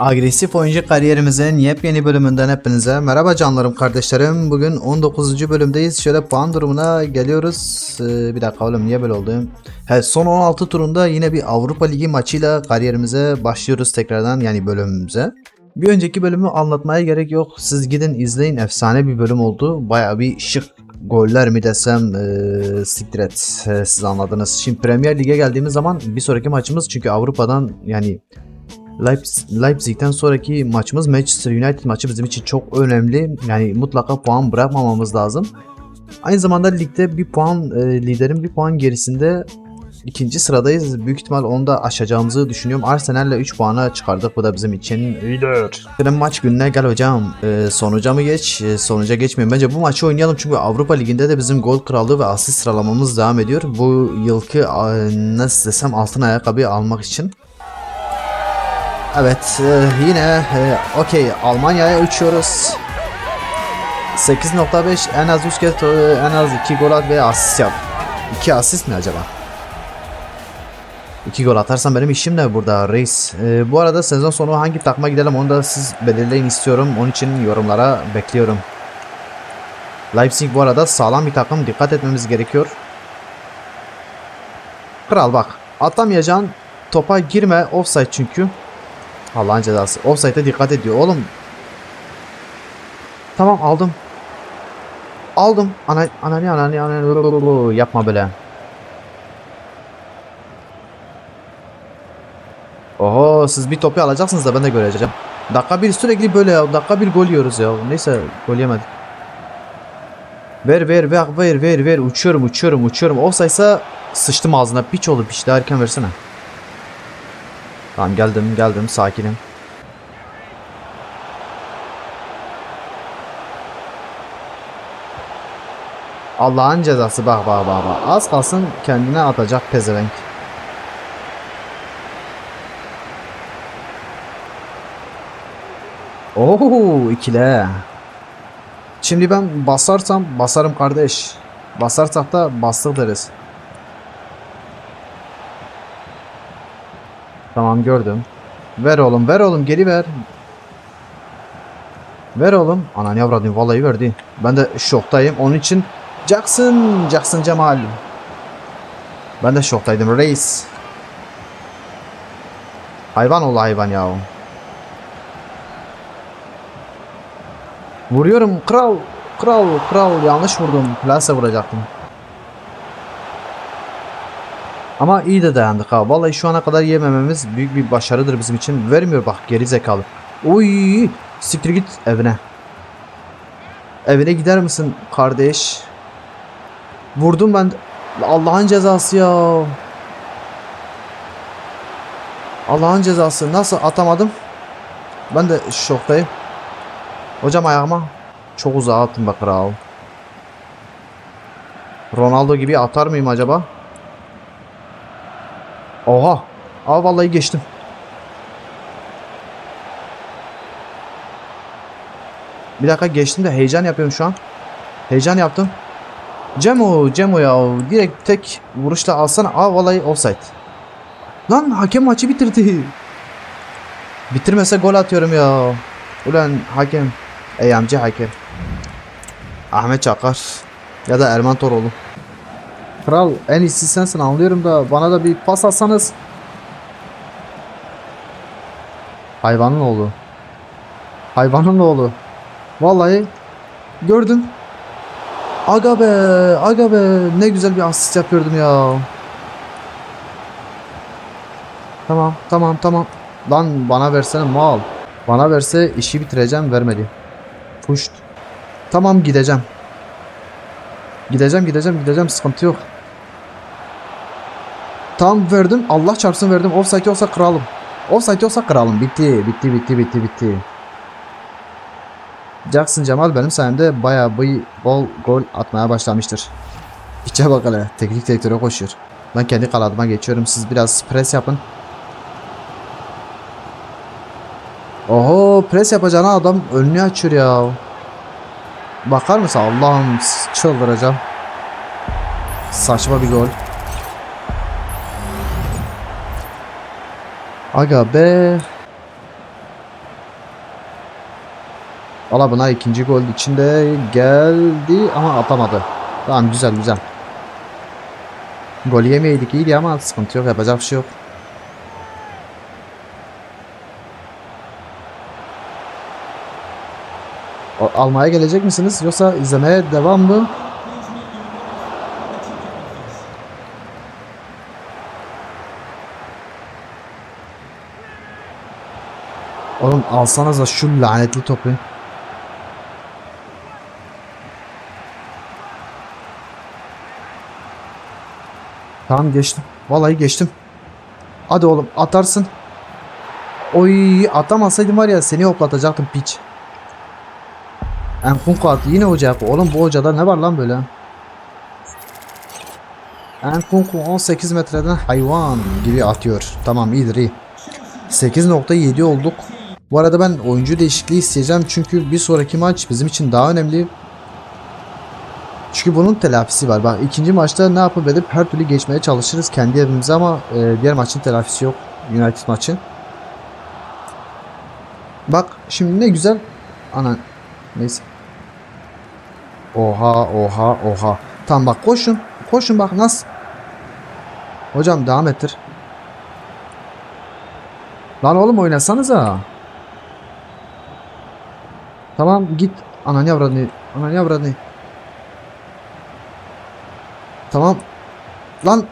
Agresif oyuncu kariyerimizin yepyeni bölümünden hepinize merhaba canlarım kardeşlerim. Bugün 19. bölümdeyiz. Şöyle puan durumuna geliyoruz. Ee, bir dakika oğlum niye böyle oldu? He, son 16 turunda yine bir Avrupa Ligi maçıyla kariyerimize başlıyoruz tekrardan yani bölümümüze. Bir önceki bölümü anlatmaya gerek yok. Siz gidin izleyin. Efsane bir bölüm oldu. Baya bir şık goller mi desem ee, siktir et. Ee, siz anladınız. Şimdi Premier Lig'e geldiğimiz zaman bir sonraki maçımız çünkü Avrupa'dan yani Leipz- Leipzig'ten sonraki maçımız Manchester United maçı bizim için çok önemli. Yani mutlaka puan bırakmamamız lazım. Aynı zamanda ligde bir puan e, liderin bir puan gerisinde ikinci sıradayız. Büyük ihtimal onu da aşacağımızı düşünüyorum. Arsenal'le 3 puana çıkardık. Bu da bizim için iyidir. Maç gününe gel hocam. E, sonuca mı geç? E, sonuca geçmeyin. Bence bu maçı oynayalım çünkü Avrupa Ligi'nde de bizim gol krallığı ve asist sıralamamız devam ediyor. Bu yılki e, nasıl desem altın ayakkabı almak için. Evet e, yine e, okey Almanya'ya uçuyoruz. 8.5 en az 3 kez en az 2 gol at ve asist yap. 2 asist mi acaba? 2 gol atarsam benim işim ne burada reis? E, bu arada sezon sonu hangi takıma gidelim onu da siz belirleyin istiyorum. Onun için yorumlara bekliyorum. Leipzig bu arada sağlam bir takım. Dikkat etmemiz gerekiyor. Kral bak. Atamayacağın topa girme. Offside çünkü. Allah'ın cezası. Offside'e dikkat ediyor oğlum. Tamam aldım. Aldım. Ana anani anani anani yapma böyle. Oho siz bir topu alacaksınız da ben de göreceğim. Dakika bir sürekli böyle ya. Dakika bir gol yiyoruz ya. Neyse gol yemedik. Ver ver ver ver ver ver uçuyorum uçuyorum uçuyorum. Offside'sa sıçtım ağzına piç oldu piç daha erken versene. Tamam geldim geldim sakinim. Allah'ın cezası bak bak bak bak. Az kalsın kendine atacak pezevenk. Oo ikile. Şimdi ben basarsam basarım kardeş. Basarsak da bastık deriz. Tamam gördüm. Ver oğlum ver oğlum geri ver. Ver oğlum. Anan yavradım vallahi verdi. Ben de şoktayım. Onun için Jackson, Jackson Cemal. Ben de şoktaydım reis. Hayvan ol hayvan ya. Vuruyorum kral. Kral, kral yanlış vurdum. Plase vuracaktım. Ama iyi de dayandık ha. Vallahi şu ana kadar yemememiz büyük bir başarıdır bizim için. Vermiyor bak geri zekalı. Uy, siktir git evine. Evine gider misin kardeş? Vurdum ben. Allah'ın cezası ya. Allah'ın cezası. Nasıl atamadım? Ben de şoktayım. Hocam ayağıma çok uzağa attım bak kral. Ronaldo gibi atar mıyım acaba? Oha. Aa vallahi geçtim. Bir dakika geçtim de heyecan yapıyorum şu an. Heyecan yaptım. Cemo, Cemo ya direkt tek vuruşla alsana. Aa vallahi offside. Lan hakem maçı bitirdi. Bitirmese gol atıyorum ya. Ulan hakem. Ey amca hakem. Ahmet Çakar. Ya da Erman Toroğlu. Kral en iyisi sensin anlıyorum da bana da bir pas atsanız. Hayvanın oğlu. Hayvanın oğlu. Vallahi gördün. Aga be, aga be ne güzel bir asist yapıyordum ya. Tamam, tamam, tamam. Lan bana versene mal. Bana verse işi bitireceğim vermedi. Puşt. Tamam gideceğim. Gideceğim gideceğim gideceğim sıkıntı yok. Tam verdim. Allah çarpsın verdim. Offside olsa kralım. Offside olsa kralım. Bitti. Bitti bitti bitti bitti. Jackson Cemal benim sayemde bayağı bir bol gol atmaya başlamıştır. İçe bak hele. Teknik direktöre koşuyor. Ben kendi kanadıma geçiyorum. Siz biraz pres yapın. Oho pres yapacağına adam önünü açıyor ya. Bakar mısın? Allah'ım çıldıracağım. Saçma bir gol. Aga be. Valla buna ikinci gol içinde geldi ama atamadı. Tamam güzel güzel. Gol yemeydik iyiydi ama sıkıntı yok yapacak bir şey yok. Almaya gelecek misiniz yoksa izlemeye devam mı? Oğlum alsanıza şu lanetli topu. Tamam geçtim. Vallahi geçtim. Hadi oğlum atarsın. Oy atamasaydım var ya seni hoplatacaktım piç. Enkunku attı yine hoca yaptı. Oğlum bu hocada ne var lan böyle? Enkunku 18 metreden hayvan gibi atıyor. Tamam iyidir iyi. 8.7 olduk. Bu arada ben oyuncu değişikliği isteyeceğim çünkü bir sonraki maç bizim için daha önemli. Çünkü bunun telafisi var. Bak ikinci maçta ne yapıp edip her türlü geçmeye çalışırız kendi evimize ama e, diğer maçın telafisi yok. United maçı. Bak şimdi ne güzel. Ana neyse. Oha oha oha. Tamam bak koşun. Koşun bak nasıl. Hocam devam ettir. Lan oğlum oynasanıza. Tamam git. Ananı yavradını. Ananı yavradını. Tamam. Lan.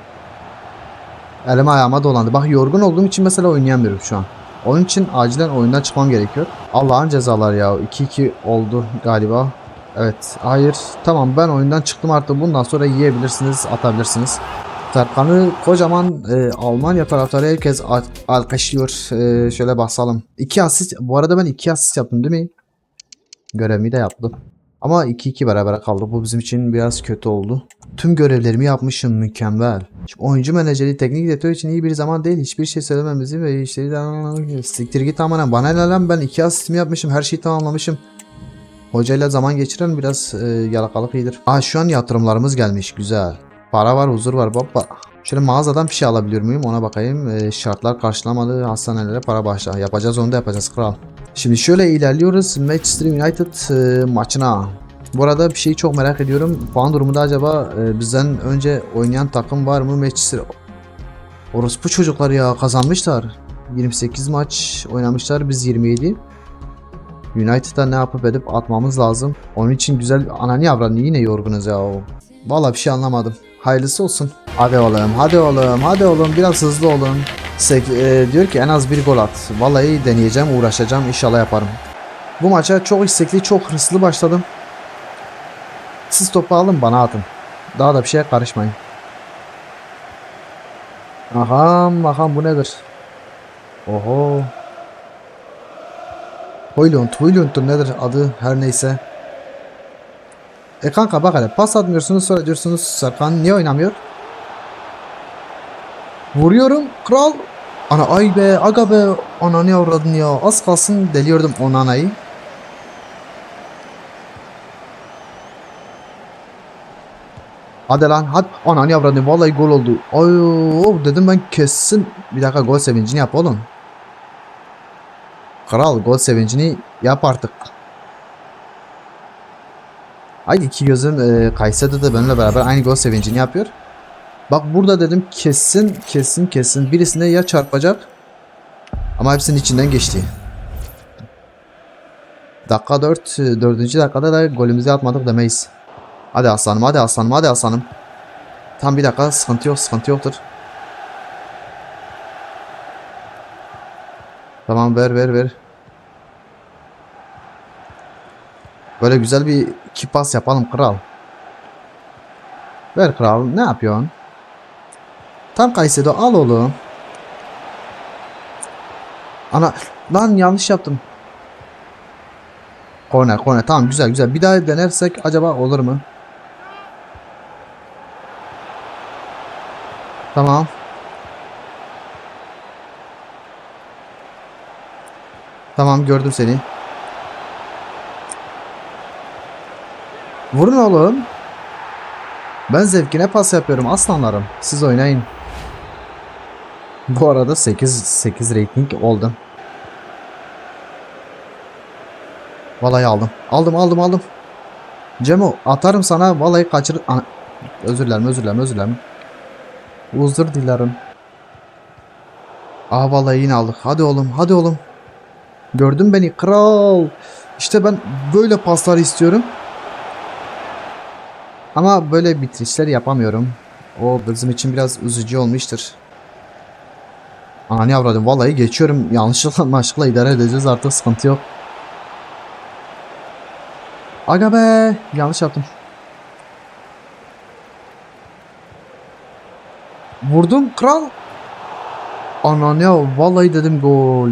Elim ayağıma dolandı. Bak yorgun olduğum için mesela oynayamıyorum şu an. Onun için acilen oyundan çıkmam gerekiyor. Allah'ın cezalar ya. 2-2 oldu galiba. Evet. Hayır. Tamam ben oyundan çıktım artık. Bundan sonra yiyebilirsiniz, atabilirsiniz. Serkan'ı kocaman e, Almanya taraftarı herkes al- alkışlıyor. E, şöyle basalım. 2 asist. Bu arada ben 2 asist yaptım değil mi? Görevimi de yaptım. Ama 2-2 beraber kaldık. Bu bizim için biraz kötü oldu. Tüm görevlerimi yapmışım. Mükemmel. Şimdi oyuncu menajeri teknik direktör için iyi bir zaman değil. Hiçbir şey söylememizi ve işleri de siktir git amına. Bana ne lan ben 2 asistimi yapmışım. Her şeyi tamamlamışım. Hocayla zaman geçiren biraz e, yalakalık iyidir. Aa şu an yatırımlarımız gelmiş. Güzel. Para var, huzur var baba. Şöyle mağazadan bir şey alabiliyor muyum ona bakayım. E, şartlar karşılamadı. Hastanelere para bağışla. Yapacağız onu da yapacağız kral. Şimdi şöyle ilerliyoruz. Manchester United e, maçına. Bu arada bir şeyi çok merak ediyorum. Puan durumunda acaba e, bizden önce oynayan takım var mı? Manchester Orospu çocuklar ya kazanmışlar. 28 maç oynamışlar. Biz 27. United'a ne yapıp edip atmamız lazım. Onun için güzel ananı yavranı yine yorgunuz ya. Vallahi bir şey anlamadım. Hayırlısı olsun. Hadi oğlum, hadi oğlum, hadi oğlum biraz hızlı olun. Sek- e, diyor ki en az bir gol at. Vallahi deneyeceğim, uğraşacağım, inşallah yaparım. Bu maça çok istekli, çok hırslı başladım. Siz topu alın bana atın. Daha da bir şeye karışmayın. Aham, aham bu nedir? Oho. Hoylund, Hoylund'dur nedir adı her neyse. E kanka bak hele pas atmıyorsunuz sonra diyorsunuz Serkan niye oynamıyor? Vuruyorum kral. Ana ay be aga be ananı avradın ya az kalsın deliyordum onanayı. Hadi lan hadi ananı avradın vallahi gol oldu. Ay oh, dedim ben kessin. Bir dakika gol sevincini yap oğlum. Kral gol sevincini yap artık. Haydi iki gözüm e, Kayseri'de de benimle beraber aynı gol sevincini yapıyor. Bak burada dedim kesin kesin kesin birisine ya çarpacak ama hepsinin içinden geçti. Dakika 4 4. dakikada da golümüzü atmadık demeyiz. Hadi aslanım hadi aslanım hadi aslanım. Tam bir dakika sıkıntı yok sıkıntı yoktur. Tamam ver ver ver. Böyle güzel bir iki pas yapalım kral. Ver kral ne yapıyorsun? Tam Kaysedo al oğlum. Ana lan yanlış yaptım. Korner korner tamam güzel güzel. Bir daha denersek acaba olur mu? Tamam. Tamam gördüm seni. Vurun oğlum. Ben zevkine pas yapıyorum aslanlarım. Siz oynayın. Bu arada 8 8 rating oldum. Vallahi aldım. Aldım aldım aldım. Cemo atarım sana vallahi kaçır... Ana- Özür dilerim özür dilerim özür dilerim. Özür dilerim. Aa vallahi yine aldık. Hadi oğlum hadi oğlum. Gördün beni kral. İşte ben böyle paslar istiyorum. Ama böyle bitirişler yapamıyorum. O bizim için biraz üzücü olmuştur. Ani avradım. Vallahi geçiyorum. Yanlışlıkla maşıkla idare edeceğiz artık sıkıntı yok. Aga be. Yanlış yaptım. Vurdum kral. Anan ya vallahi dedim gol.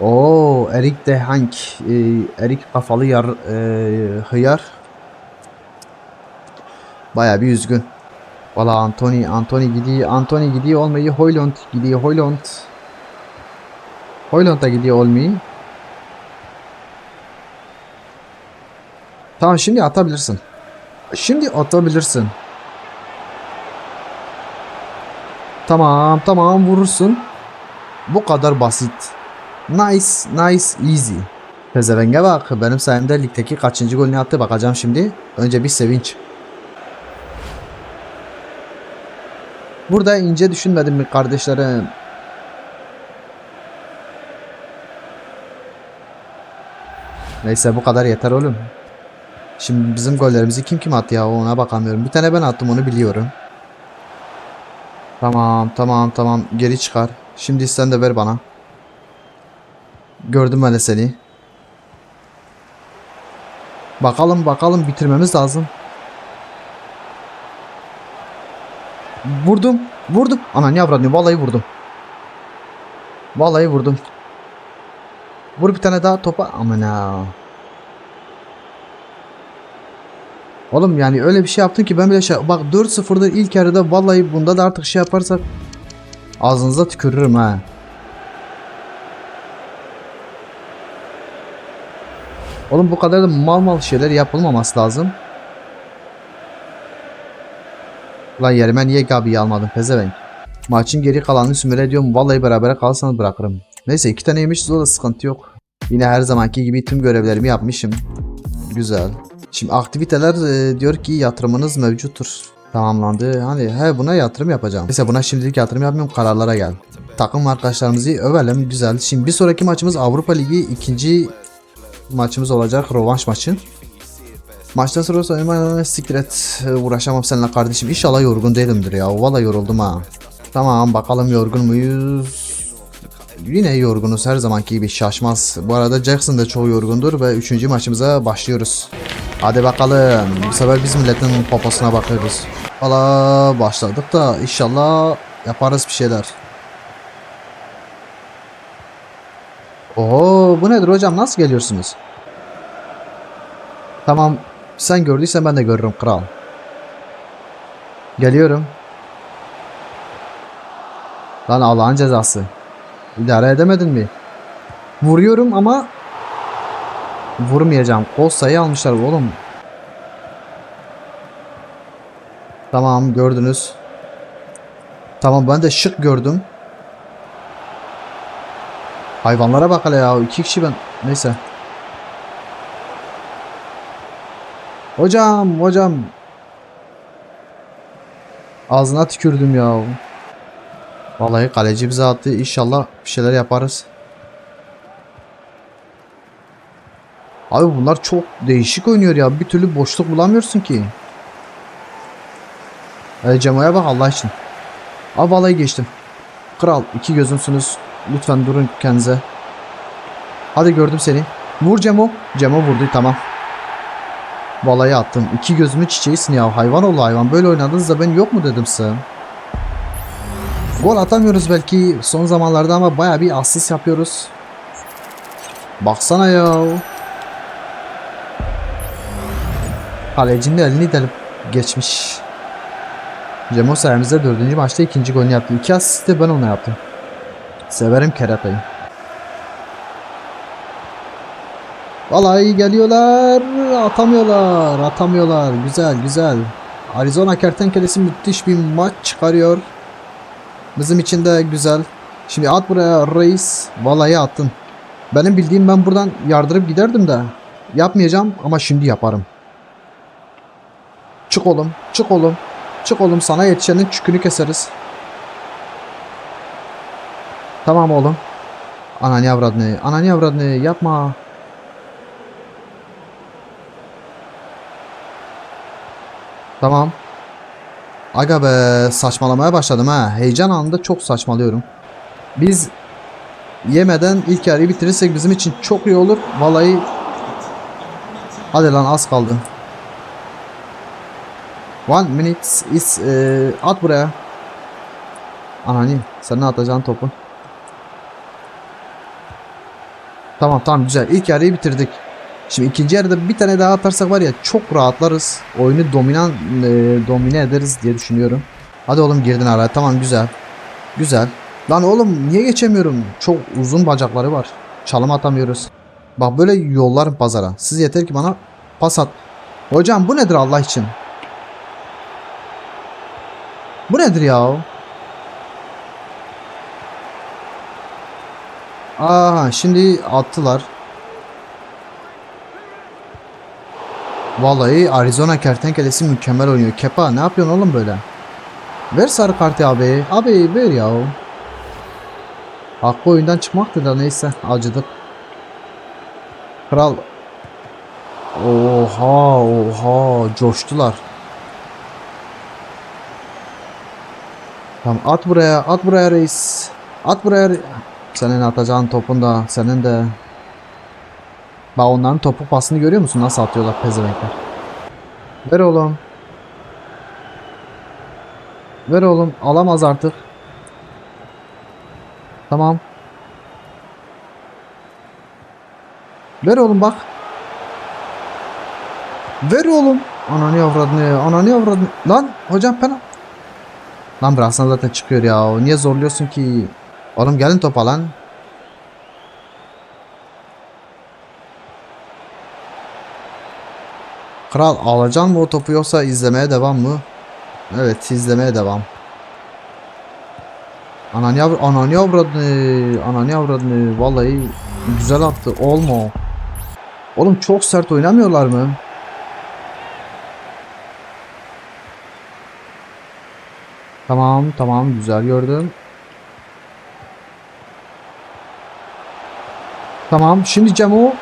Oo Erik de Hank. Ee, Erik kafalı yar ee, hıyar. Baya bir üzgün. Valla Anthony Anthony gidiyor Anthony gidiyor olmayı Hoylund gidiyor Hoylund. Hoylund da gidiyor olmayı. Tamam şimdi atabilirsin. Şimdi atabilirsin. Tamam tamam vurursun. Bu kadar basit. Nice nice easy. Pezevenge bak benim sayemde ligdeki kaçıncı golünü attı bakacağım şimdi. Önce bir sevinç. Burada ince düşünmedim mi kardeşlerim? Neyse bu kadar yeter oğlum. Şimdi bizim gollerimizi kim kim attı ya ona bakamıyorum. Bir tane ben attım onu biliyorum. Tamam tamam tamam geri çıkar. Şimdi sen de ver bana. Gördüm ben seni. Bakalım bakalım bitirmemiz lazım. Vurdum. Vurdum. Anan yavranıyor. Vallahi vurdum. Vallahi vurdum. Vur bir tane daha topa. Aman ha. Oğlum yani öyle bir şey yaptın ki ben bile şey... Bak 4-0'da ilk yarıda vallahi bunda da artık şey yaparsak ağzınıza tükürürüm ha. Oğlum bu kadar da mal mal şeyler yapılmaması lazım. Lan yerime niye Gabi'yi almadım pezevenk. Maçın geri kalanını sümüre ediyorum. Vallahi berabere kalsanız bırakırım. Neyse iki tane yemişiz o da sıkıntı yok. Yine her zamanki gibi tüm görevlerimi yapmışım. Güzel. Şimdi aktiviteler e, diyor ki yatırımınız mevcuttur. Tamamlandı. Hani he buna yatırım yapacağım. Neyse buna şimdilik yatırım yapmıyorum. Kararlara gel. Takım arkadaşlarımızı övelim. Güzel. Şimdi bir sonraki maçımız Avrupa Ligi ikinci maçımız olacak. Rövanş maçı. Maçtan sonra söyleyeyim siktir et Ee, uğraşamam seninle kardeşim. İnşallah yorgun değilimdir ya. Valla yoruldum ha. Tamam bakalım yorgun muyuz? Yine yorgunuz her zamanki gibi şaşmaz. Bu arada Jackson da çok yorgundur ve 3. maçımıza başlıyoruz. Hadi bakalım. Bu sefer biz milletin poposuna bakıyoruz. Valla başladık da inşallah yaparız bir şeyler Oo bu nedir hocam nasıl geliyorsunuz Tamam sen gördüysen ben de görürüm kral. Geliyorum. Lan Allah'ın cezası. İdare edemedin mi? Vuruyorum ama vurmayacağım. Kol sayı almışlar oğlum. Tamam gördünüz. Tamam ben de şık gördüm. Hayvanlara bak hele ya. iki kişi ben. Neyse. Hocam hocam. Ağzına tükürdüm ya. Vallahi kaleci bize attı. İnşallah bir şeyler yaparız. Abi bunlar çok değişik oynuyor ya. Bir türlü boşluk bulamıyorsun ki. Hadi Cemo'ya bak Allah için. Abi vallahi geçtim. Kral iki gözümsünüz. Lütfen durun kendinize. Hadi gördüm seni. Vur Cemo. Cemo vurdu tamam. Vallahi attım. İki gözümü çiçeğisin ya. Hayvan ol hayvan. Böyle oynadınız da ben yok mu dedim size. Gol atamıyoruz belki son zamanlarda ama baya bir asist yapıyoruz. Baksana ya. Kalecinin elini delip geçmiş. Cemo sayemizde dördüncü maçta ikinci golünü yaptı. İki asist de ben ona yaptım. Severim keratayı. Vallahi iyi geliyorlar. Atamıyorlar. Atamıyorlar. Güzel güzel. Arizona Kertenkelesi müthiş bir maç çıkarıyor. Bizim için de güzel. Şimdi at buraya reis. Vallahi attın. Benim bildiğim ben buradan yardırıp giderdim de. Yapmayacağım ama şimdi yaparım. Çık oğlum. Çık oğlum. Çık oğlum sana yetişenin çükünü keseriz. Tamam oğlum. Ananı avradını. Ananı avradını yapma. Tamam. Aga be saçmalamaya başladım ha. Heyecan anında çok saçmalıyorum. Biz yemeden ilk yarıyı bitirirsek bizim için çok iyi olur. Vallahi Hadi lan az kaldı. One minute is e, at buraya. Anani sen ne atacaksın topu? Tamam tamam güzel. İlk yarıyı bitirdik. Şimdi ikinci yarıda bir tane daha atarsak var ya çok rahatlarız. Oyunu dominan e, domine ederiz diye düşünüyorum. Hadi oğlum girdin araya. Tamam güzel. Güzel. Lan oğlum niye geçemiyorum? Çok uzun bacakları var. Çalım atamıyoruz. Bak böyle yollarım pazara. Siz yeter ki bana pas at. Hocam bu nedir Allah için? Bu nedir ya? Aha şimdi attılar. Vallahi Arizona kertenkelesi mükemmel oynuyor. Kepa ne yapıyorsun oğlum böyle? Ver sarı kartı abi. Abi ver ya. Hakkı oyundan çıkmaktı da neyse acıdık. Kral. Oha oha coştular. Tamam at buraya at buraya reis. At buraya. Senin atacağın topun da senin de. Bak onların topu pasını görüyor musun? Nasıl atıyorlar pezevenkler. Ver oğlum. Ver oğlum. Alamaz artık. Tamam. Ver oğlum bak. Ver oğlum. Ananı avradını. Ananı avradını. Lan hocam pena. Lan bıraksan zaten çıkıyor ya. Niye zorluyorsun ki? Oğlum gelin topa lan. Kral alacaksın mı o topu yoksa izlemeye devam mı? Evet izlemeye devam. Ananı yavr ananı avradını ananı avradını vallahi güzel attı olma. Oğlum çok sert oynamıyorlar mı? Tamam tamam güzel gördüm. Tamam şimdi Cemo.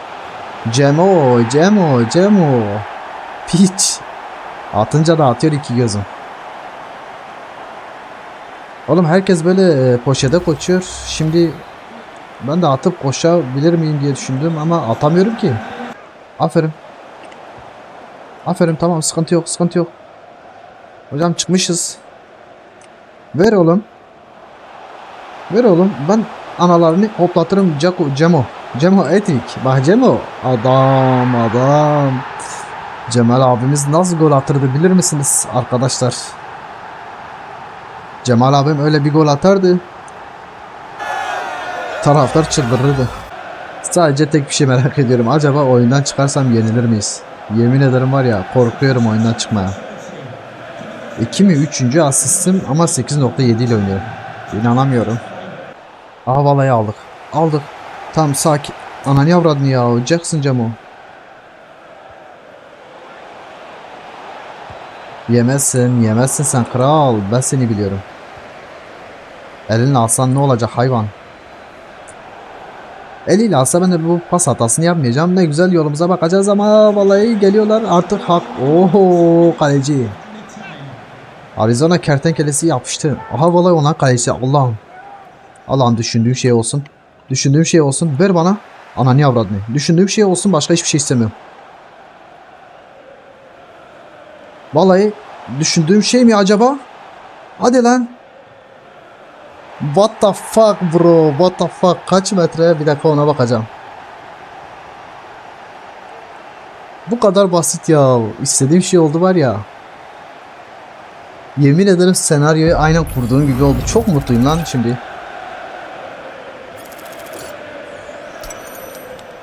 Cemo Cemo Cemo. Piç. Atınca da atıyor iki gözüm. Oğlum herkes böyle e, poşete koşuyor. Şimdi ben de atıp koşabilir miyim diye düşündüm ama atamıyorum ki. Aferin. Aferin tamam sıkıntı yok sıkıntı yok. Hocam çıkmışız. Ver oğlum. Ver oğlum. Ben analarını hoplatırım Ceko, Cemo. Cemo etik. Bak Cemo. Adam adam. Cemal abimiz nasıl gol atırdı bilir misiniz arkadaşlar? Cemal abim öyle bir gol atardı. Taraftar çıldırırdı. Sadece tek bir şey merak ediyorum. Acaba oyundan çıkarsam yenilir miyiz? Yemin ederim var ya korkuyorum oyundan çıkmaya. 2 mi 3. asistim ama 8.7 ile oynuyorum. İnanamıyorum. Aha aldık. Aldık. Tamam sakin. Ananı avradını ya. Jackson Camo. Yemezsin, yemezsin sen kral. Ben seni biliyorum. Elini alsan ne olacak hayvan? Eliyle alsa ben de bu pas hatasını yapmayacağım. Ne güzel yolumuza bakacağız ama vallahi geliyorlar artık hak. Oho kaleci. Arizona kertenkelesi yapıştı. Aha vallahi ona kaleci. Allah'ım. Allah'ım düşündüğüm şey olsun. Düşündüğüm şey olsun. Ver bana. Ananı avradını. Düşündüğüm şey olsun başka hiçbir şey istemiyorum. Vallahi düşündüğüm şey mi acaba? Hadi lan. What the fuck bro? What the fuck? Kaç metre? Bir dakika ona bakacağım. Bu kadar basit ya. İstediğim şey oldu var ya. Yemin ederim senaryoyu aynen kurduğum gibi oldu. Çok mutluyum lan şimdi.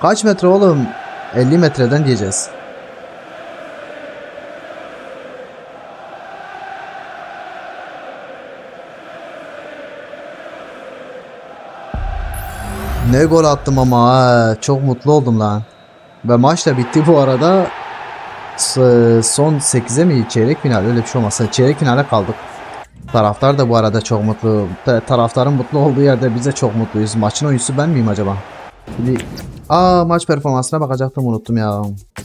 Kaç metre oğlum? 50 metreden diyeceğiz. Ne gol attım ama ha. Çok mutlu oldum lan. Ve maç da bitti bu arada. Son 8'e mi çeyrek final öyle bir şey olmasa çeyrek finale kaldık. Taraftar da bu arada çok mutlu. Ta- Taraftarın mutlu olduğu yerde biz de çok mutluyuz. Maçın oyuncusu ben miyim acaba? Şimdi Aa maç performansına bakacaktım unuttum ya.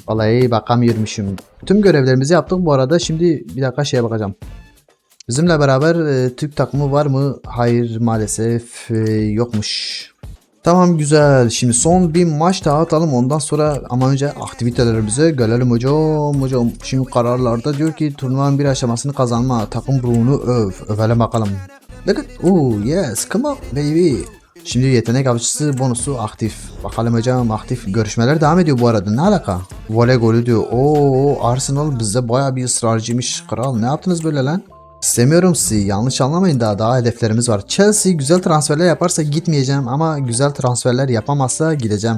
Vallahi bakamıyormuşum. Tüm görevlerimizi yaptık bu arada. Şimdi bir dakika şeye bakacağım. Bizimle beraber e, Türk takımı var mı? Hayır maalesef e, yokmuş. Tamam güzel. Şimdi son bir maç daha atalım. Ondan sonra ama önce aktivitelerimize gelelim hocam. Hocam şimdi kararlarda diyor ki turnuvanın bir aşamasını kazanma. Takım ruhunu öv. Övelim bakalım. Look at. Oh yes. Come on baby. Şimdi yetenek avcısı bonusu aktif. Bakalım hocam aktif. Görüşmeler devam ediyor bu arada. Ne alaka? Voley golü diyor. Oo Arsenal bizde baya bir ısrarcıymış. Kral ne yaptınız böyle lan? İstemiyorum sizi. Yanlış anlamayın daha daha hedeflerimiz var. Chelsea güzel transferler yaparsa gitmeyeceğim ama güzel transferler yapamazsa gideceğim.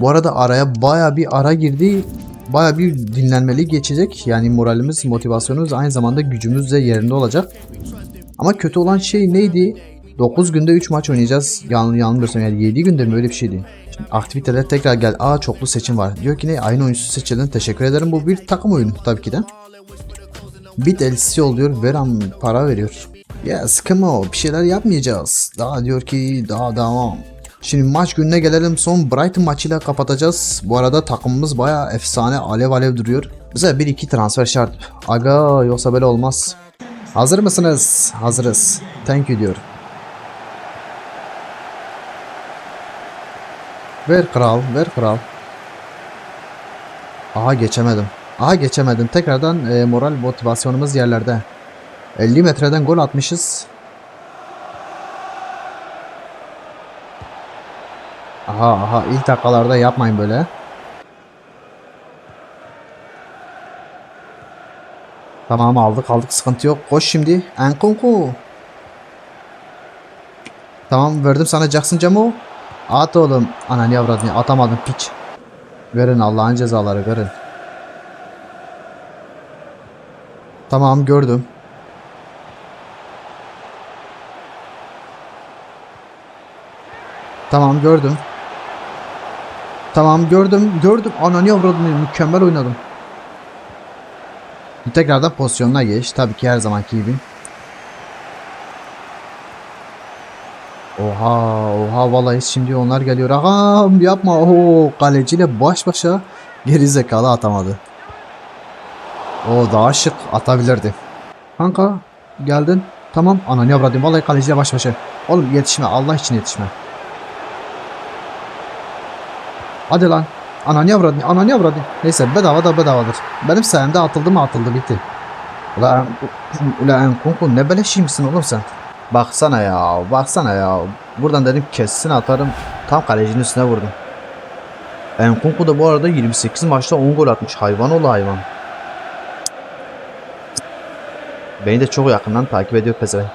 Bu arada araya baya bir ara girdi. Baya bir dinlenmeli geçecek. Yani moralimiz, motivasyonumuz aynı zamanda gücümüz de yerinde olacak. Ama kötü olan şey neydi? 9 günde 3 maç oynayacağız. Yan, yanılmıyorsam yani 7 günde mi öyle bir şeydi. Şimdi aktiviteler tekrar gel. Aa çoklu seçim var. Diyor ki ne? Aynı oyuncusu seçildin. Teşekkür ederim. Bu bir takım oyunu tabii ki de. Bit elçisi oluyor. Veran para veriyor. Yes come on. Bir şeyler yapmayacağız. Daha diyor ki daha devam. Şimdi maç gününe gelelim. Son Brighton maçıyla kapatacağız. Bu arada takımımız baya efsane alev alev duruyor. Bize 1-2 transfer şart. Aga yoksa böyle olmaz. Hazır mısınız? Hazırız. Thank you diyor. Ver kral, ver kral. Aha geçemedim. Aha geçemedim. Tekrardan e, moral motivasyonumuz yerlerde. 50 metreden gol atmışız. Aha aha ilk dakikalarda yapmayın böyle. Tamam aldık aldık sıkıntı yok. Koş şimdi. Enkunku. Tamam verdim sana Jackson Camo. At oğlum. Ananı avradını atamadım piç. Verin Allah'ın cezaları verin. Tamam gördüm. Tamam gördüm. Tamam gördüm gördüm. Ananı avradını mükemmel oynadım. Tekrardan pozisyonuna geç. Tabii ki her zamanki gibi. Oha oha vallahi şimdi onlar geliyor. Ağam yapma. Oo kaleciyle baş başa geri zekalı atamadı. O daha şık atabilirdi. Kanka geldin. Tamam ananı avradım. Vallahi kaleciyle baş başa. Oğlum yetişme Allah için yetişme. Hadi lan. Ananı avradın. Ananı avradın. Neyse bedava da bedavadır. Benim sayemde atıldı mı atıldı bitti. Ulan ulan Kunku ne beleşiymişsin oğlum sen. Baksana ya, baksana ya. Buradan dedim kessin atarım. Tam kalecinin üstüne vurdum. Enkunku da bu arada 28 maçta 10 gol atmış. Hayvan oğlu hayvan. Beni de çok yakından takip ediyor pezevenk.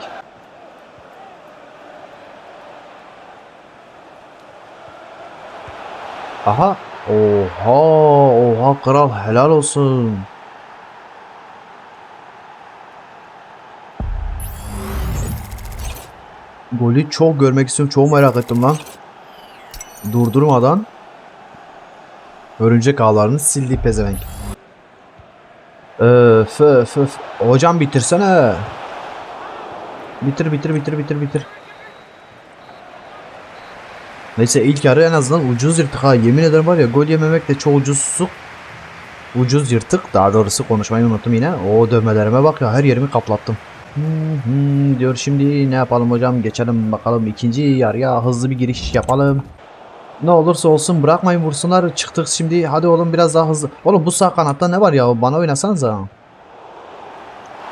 Aha. Oha, oha kral helal olsun. Golü çok görmek istiyorum. Çok merak ettim lan. Durdurmadan örümcek ağlarını sildi pezevenk. Öf öf öf. Hocam bitirsene. Bitir bitir bitir bitir bitir. Neyse ilk yarı en azından ucuz yırtık ha. Yemin ederim var ya gol yememek de çok ucuzsuk. Ucuz yırtık. Daha doğrusu konuşmayı unuttum yine. O dövmelerime bak ya her yerimi kaplattım. Hı, diyor şimdi ne yapalım hocam geçelim bakalım ikinci yarıya hızlı bir giriş yapalım. Ne olursa olsun bırakmayın vursunlar çıktık şimdi hadi oğlum biraz daha hızlı. Oğlum bu sağ kanatta ne var ya bana oynasanıza.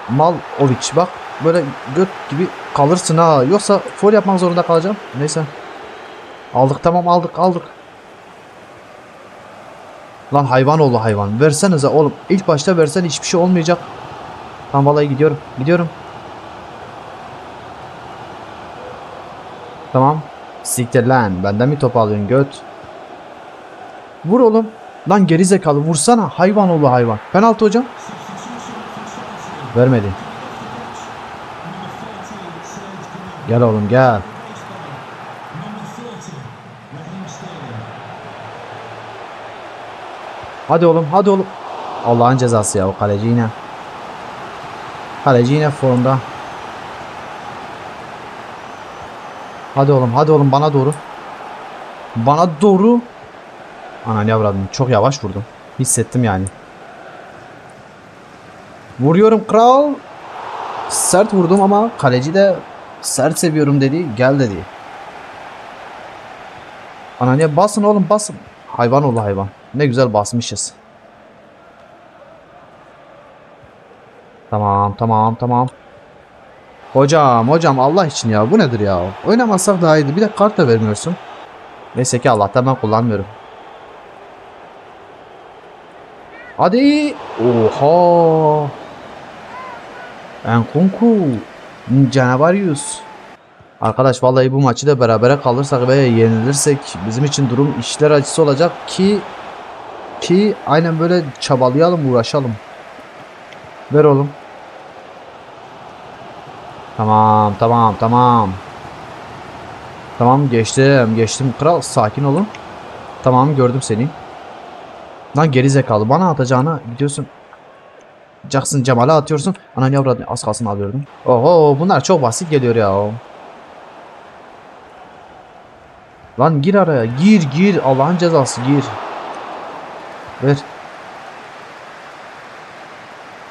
Mal Oviç bak böyle göt gibi kalırsın ha yoksa foul yapmak zorunda kalacağım. Neyse. Aldık tamam aldık aldık. Lan hayvan oldu hayvan. Versenize oğlum. İlk başta versen hiçbir şey olmayacak. Tamam vallahi gidiyorum. Gidiyorum. Tamam. Siktir lan. Benden mi top alıyorsun göt? Vur oğlum. Lan gerizekalı vursana. Hayvan oğlu hayvan. Penaltı hocam. Vermedi. Gel oğlum gel. Hadi oğlum hadi oğlum. Allah'ın cezası ya o kaleci yine. Kaleci yine formda. Hadi oğlum hadi oğlum bana doğru. Bana doğru. Ananı avradım çok yavaş vurdum. Hissettim yani. Vuruyorum kral. Sert vurdum ama kaleci de sert seviyorum dedi. Gel dedi. Ananı basın oğlum basın. Hayvan oldu hayvan. Ne güzel basmışız. Tamam tamam tamam. Hocam hocam Allah için ya bu nedir ya? Oynamazsak daha iyiydi. Bir de kart da vermiyorsun. Neyse ki Allah'tan ben kullanmıyorum. Hadi. Oha. Enkunku. Canavarius. Arkadaş vallahi bu maçı da berabere kalırsak ve yenilirsek bizim için durum işler acısı olacak ki ki aynen böyle çabalayalım uğraşalım. Ver oğlum. Tamam tamam tamam. Tamam geçtim geçtim kral sakin olun. Tamam gördüm seni. Lan geri zekalı bana atacağına gidiyorsun. Jackson Cemal'e atıyorsun. Anan yavru az kalsın alıyordum. Oho bunlar çok basit geliyor ya. Lan gir araya gir gir Allah'ın cezası gir. Ver.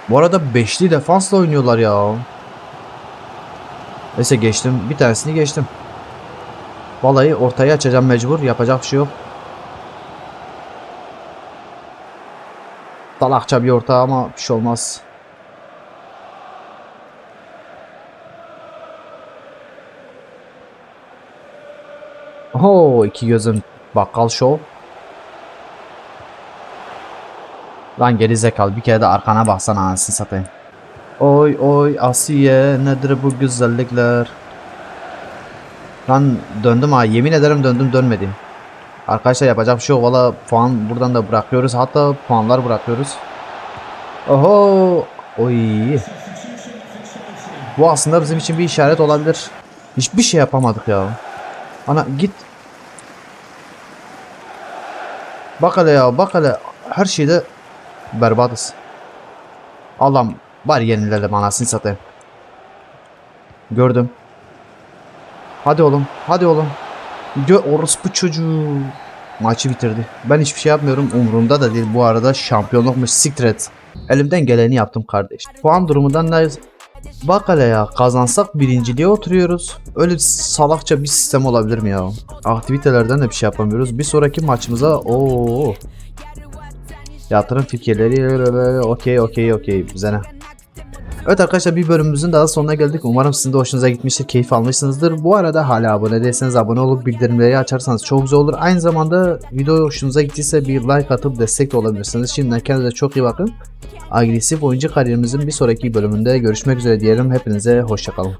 Bu arada beşli defansla oynuyorlar ya. Neyse geçtim. Bir tanesini geçtim. Vallahi ortaya açacağım mecbur. Yapacak bir şey yok. Dalakça bir orta ama bir şey olmaz. Oho iki gözüm bakkal show. Lan geri zekalı bir kere de arkana baksana anasını satayım. Oy oy Asiye nedir bu güzellikler. Lan döndüm ha yemin ederim döndüm dönmedim. Arkadaşlar yapacak bir şey yok valla puan buradan da bırakıyoruz hatta puanlar bırakıyoruz. Oho oy. Bu aslında bizim için bir işaret olabilir. Hiçbir şey yapamadık ya. Ana git. Bak hele ya bak hele her şeyde berbatız. Allah'ım bari yenilelim anasını satayım. Gördüm. Hadi oğlum hadi oğlum. Gö orospu çocuğu. Maçı bitirdi. Ben hiçbir şey yapmıyorum. Umurumda da değil. Bu arada şampiyonlukmuş. Siktir. Elimden geleni yaptım kardeş. Puan durumundan ne... Bak hele ya. Kazansak birinciliğe oturuyoruz. Öyle salakça bir sistem olabilir mi ya? Aktivitelerden de bir şey yapamıyoruz. Bir sonraki maçımıza... Oo. Yatırım fikirleri... Okey okey okey. Bize ne? Evet arkadaşlar bir bölümümüzün daha sonuna geldik. Umarım sizin de hoşunuza gitmiştir, keyif almışsınızdır. Bu arada hala abone değilseniz abone olup bildirimleri açarsanız çok güzel olur. Aynı zamanda video hoşunuza gittiyse bir like atıp destek de olabilirsiniz. Şimdiden kendinize çok iyi bakın. Agresif oyuncu kariyerimizin bir sonraki bölümünde görüşmek üzere diyelim. Hepinize hoşçakalın.